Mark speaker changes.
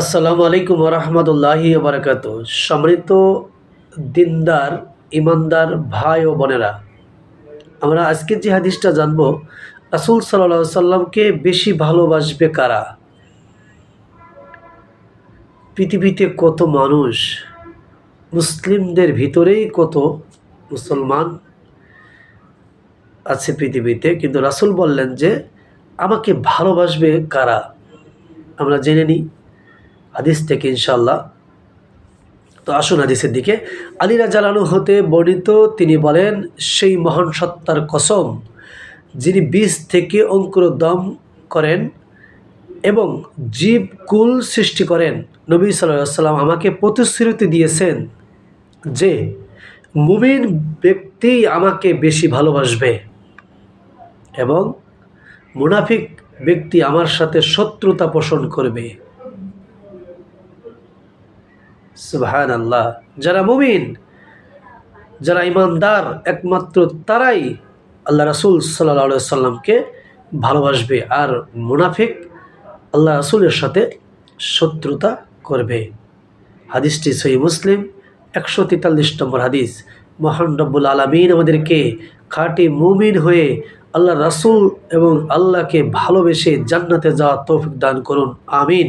Speaker 1: আসসালামু আলাইকুম রহমতুল্লাহি বারকাত সম্মানিত দিনদার, ইমানদার ভাই ও বোনেরা, আমরা আজকে যে হাদিসটা জানব, রাসুল সাল্লাহ সাল্লামকে বেশি ভালোবাসবে কারা? পৃথিবীতে কত মানুষ, মুসলিমদের ভিতরেই কত মুসলমান আছে পৃথিবীতে, কিন্তু রাসুল বললেন যে, আমাকে ভালোবাসবে কারা? আমরা জেনে নিই। হাদিস থেকে ইনশাল্লাহ তো আসুন হাদিসের দিকে। আলীরা জালানু হতে বর্ণিত তিনি বলেন, সেই মহান সত্তার কসম যিনি বীজ থেকে অঙ্কুরোদ্যম করেন এবং জীব কুল সৃষ্টি করেন, নবী সাল্লাম আমাকে প্রতিশ্রুতি দিয়েছেন যে মুমিন ব্যক্তি আমাকে বেশি ভালোবাসবে এবং মুনাফিক ব্যক্তি আমার সাথে শত্রুতা পোষণ করবে। সুবহান আল্লাহ যারা মুমিন, যারা ইমানদার একমাত্র তারাই আল্লাহ রাসুল সাল্লাহ সাল্লামকে ভালোবাসবে আর মুনাফিক আল্লাহ রাসুলের সাথে শত্রুতা করবে। হাদিসটি সহি মুসলিম, একশো তেতাল্লিশ নম্বর হাদিস। মহান রব্বুল আলমিন আমাদেরকে খাঁটি মুমিন হয়ে আল্লাহ রাসুল এবং আল্লাহকে ভালোবেসে জান্নাতে যাওয়া তৌফিক দান করুন। আমিন।